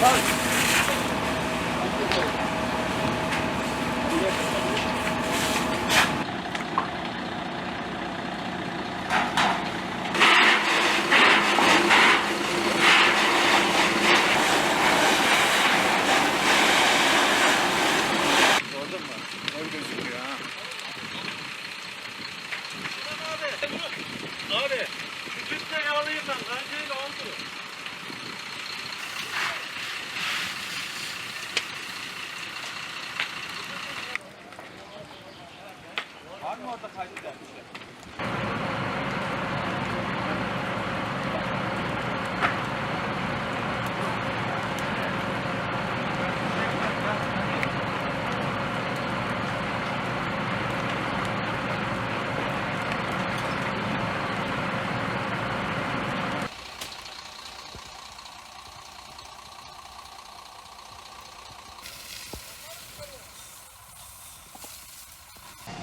Abi orada kaydeder?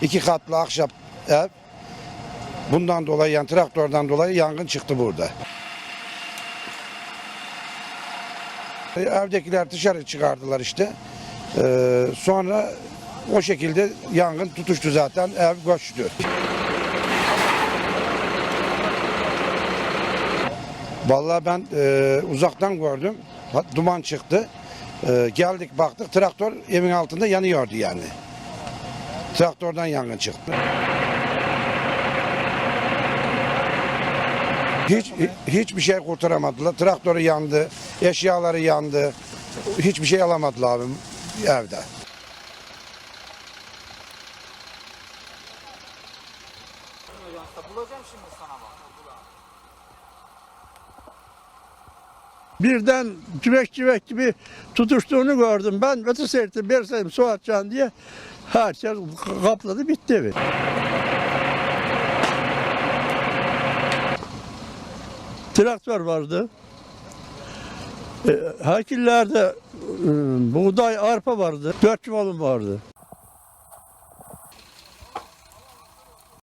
İki katlı ahşap ev. Bundan dolayı yani traktörden dolayı yangın çıktı burada. Evdekiler dışarı çıkardılar işte. Ee, sonra o şekilde yangın tutuştu zaten ev göçtü. Vallahi ben e, uzaktan gördüm. Duman çıktı. E, geldik baktık traktör evin altında yanıyordu yani. Traktörden yangın çıktı. Hiç hiçbir şey kurtaramadılar. Traktörü yandı, eşyaları yandı. Hiçbir şey alamadılar abim evde. Birden cüvek cüvek gibi tutuştuğunu gördüm. Ben ötü seyrettim, bir seyrettim su atacaksın diye. Herkes kapladı bitti evi. Traktör vardı. E, hakillerde e, buğday, arpa vardı. Dört çuvalım vardı.